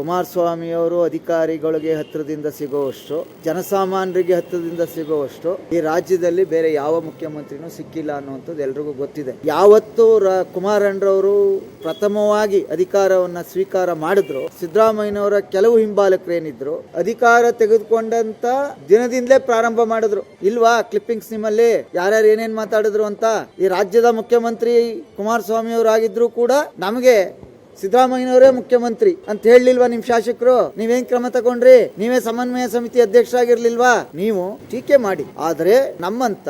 ಕುಮಾರಸ್ವಾಮಿ ಅವರು ಅಧಿಕಾರಿಗಳಿಗೆ ಹತ್ತಿರದಿಂದ ಸಿಗುವಷ್ಟು, ಜನಸಾಮಾನ್ಯರಿಗೆ ಹತ್ತಿರದಿಂದ ಸಿಗುವಷ್ಟು ಈ ರಾಜ್ಯದಲ್ಲಿ ಬೇರೆ ಯಾವ ಮುಖ್ಯಮಂತ್ರಿನೂ ಸಿಕ್ಕಿಲ್ಲ ಅನ್ನುವಂಥದ್ದು ಎಲ್ರಿಗೂ ಗೊತ್ತಿದೆ. ಯಾವತ್ತು ಕುಮಾರಣ್ಣರವರು ಪ್ರಥಮವಾಗಿ ಅಧಿಕಾರವನ್ನ ಸ್ವೀಕಾರ ಮಾಡಿದ್ರು. ಸಿದ್ದರಾಮಯ್ಯನವರ ಕೆಲವು ಹಿಂಬಾಲಕರೇನಿದ್ರು ಅಧಿಕಾರ ತೆಗೆದುಕೊಂಡಂತ ದಿನದಿಂದಲೇ ಪ್ರಾರಂಭ ಮಾಡಿದ್ರು. ಇಲ್ವಾ ಕ್ಲಿಪ್ಪಿಂಗ್ಸ್ ನಿಮ್ಮಲ್ಲಿ? ಯಾರ್ಯಾರು ಏನೇನ್ ಮಾತಾಡಿದ್ರು ಅಂತ? ಈ ರಾಜ್ಯದ ಮುಖ್ಯಮಂತ್ರಿ ಕುಮಾರಸ್ವಾಮಿ ಅವರಾಗಿದ್ರು ಕೂಡ ನಮಗೆ ಸಿದ್ದರಾಮಯ್ಯನವರೇ ಮುಖ್ಯಮಂತ್ರಿ ಅಂತ ಹೇಳಲಿಲ್ವಾ ನಿಮ್ ಶಾಸಕರು? ನೀವೇನ್ ಕ್ರಮ ತಗೊಂಡ್ರಿ? ನೀವೇ ಸಮನ್ವಯ ಸಮಿತಿ ಅಧ್ಯಕ್ಷ ಅಧ್ಯಕ್ಷರಾಗಿರ್ಲಿಲ್ವಾ? ನೀವು ಟೀಕೆ ಮಾಡಿ. ಆದ್ರೆ ನಮ್ಮಂತ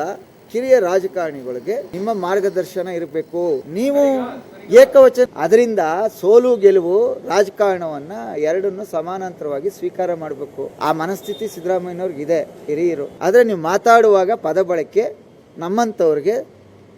ಕಿರಿಯ ರಾಜಕಾರಣಿಗಳಿಗೆ ನಿಮ್ಮ ಮಾರ್ಗದರ್ಶನ ಇರಬೇಕು. ನೀವು ಏಕವಚನ. ಅದರಿಂದ ಸೋಲು ಗೆಲುವು ರಾಜಕಾರಣವನ್ನ ಎರಡನ್ನು ಸಮಾನಾಂತರವಾಗಿ ಸ್ವೀಕಾರ ಮಾಡಬೇಕು. ಆ ಮನಸ್ಥಿತಿ ಸಿದ್ದರಾಮಯ್ಯನವ್ರಿಗೆ ಇದೆ, ಹಿರಿಯರು. ಆದರೆ ನೀವು ಮಾತಾಡುವಾಗ ಪದ ಬಳಕೆ ನಮ್ಮಂಥವ್ರಿಗೆ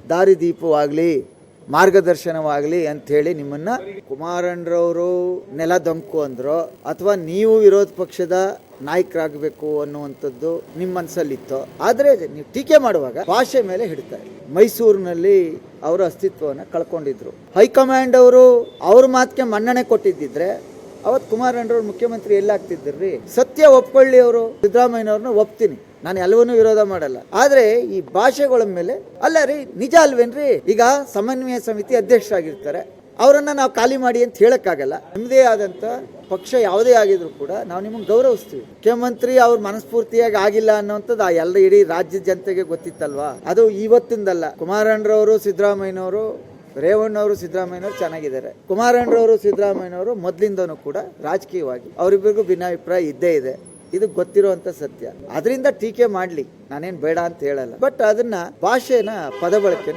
ದಾರಿದೀಪವಾಗಲಿ. ಮಾರ್ಗದರ್ಶನವಾಗಲಿ ಅಂತ ಹೇಳಿ ನಿಮ್ಮನ್ನ ಕುಮಾರಣ್ಣರವರು ನೆಲ ದೊಂಕು ಅಂದ್ರೋ, ಅಥವಾ ನೀವು ವಿರೋಧ ಪಕ್ಷದ ನಾಯಕರಾಗಬೇಕು ಅನ್ನುವಂಥದ್ದು ನಿಮ್ಮ ಮನಸ್ಸಲ್ಲಿತ್ತು ಆದರೆ ನೀವು ಟೀಕೆ ಮಾಡುವಾಗ ಭಾಷೆ ಮೇಲೆ ಹಿಡ್ತಾರೆ ಮೈಸೂರಿನಲ್ಲಿ ಅವರ ಅಸ್ತಿತ್ವವನ್ನು ಕಳ್ಕೊಂಡಿದ್ರು. ಹೈಕಮಾಂಡ್ ಅವರು ಅವ್ರ ಮಾತಿಗೆ ಮನ್ನಣೆ ಕೊಟ್ಟಿದ್ದಿದ್ರೆ ಅವತ್ತು ಕುಮಾರಣ್ಣವ್ರು ಮುಖ್ಯಮಂತ್ರಿ ಎಲ್ಲಾಗ್ತಿದ್ರಿ ಸತ್ಯ ಒಪ್ಕೊಳ್ಳಿ ಅವರು. ಸಿದ್ದರಾಮಯ್ಯನವ್ರನ್ನ ಒಪ್ತೀನಿ. ನಾನು ಎಲ್ಲವನ್ನೂ ವಿರೋಧ ಮಾಡಲ್ಲ. ಆದ್ರೆ ಈ ಭಾಷೆಗಳ ಮೇಲೆ, ಅಲ್ಲ ರೀ, ನಿಜ ಅಲ್ವೇನ್ರಿ? ಈಗ ಸಮನ್ವಯ ಸಮಿತಿ ಅಧ್ಯಕ್ಷರಾಗಿರ್ತಾರೆ. ಅವರನ್ನ ನಾವು ಖಾಲಿ ಮಾಡಿ ಅಂತ ಹೇಳಕ್ಕಾಗಲ್ಲ. ನಿಮ್ಮದೇ ಆದಂತ ಪಕ್ಷ ಯಾವುದೇ ಆಗಿದ್ರು ಕೂಡ ನಾವು ನಿಮ್ಗೆ ಗೌರವಿಸ್ತೀವಿ. ಮುಖ್ಯಮಂತ್ರಿ ಅವ್ರ ಮನಸ್ಫೂರ್ತಿಯಾಗಿ ಆಗಿಲ್ಲ ಅನ್ನೋಂಥದ್ದು ಆ ಎಲ್ಲ ಇಡೀ ರಾಜ್ಯ ಜನತೆಗೆ ಗೊತ್ತಿತ್ತಲ್ವಾ? ಅದು ಇವತ್ತಿಂದಲ್ಲ. ಕುಮಾರಣ್ಣರವರು, ಸಿದ್ದರಾಮಯ್ಯನವರು ರೇವಣ್ಣವರು, ಸಿದ್ದರಾಮಯ್ಯನವರು ಚೆನ್ನಾಗಿದ್ದಾರೆ. ಕುಮಾರಣ್ಣರವರು ಸಿದ್ದರಾಮಯ್ಯನವರು ಮೊದಲಿಂದನೂ ಕೂಡ ರಾಜಕೀಯವಾಗಿ ಅವರಿಬ್ಬರಿಗೂ ಭಿನ್ನಾಭಿಪ್ರಾಯ ಇದ್ದೇ ಇದೆ. ಇದು ಗೊತ್ತಿರುವಂತ ಸತ್ಯ. ಅದರಿಂದ ಟೀಕೆ ಮಾಡ್ಲಿ. ನಾನೇನ್ ಬೇಡ ಅಂತ ಹೇಳಲ್ಲ. ಬಟ್ ಅದನ್ನ ಭಾಷೆನ ಪದ ಬಳಕೆನ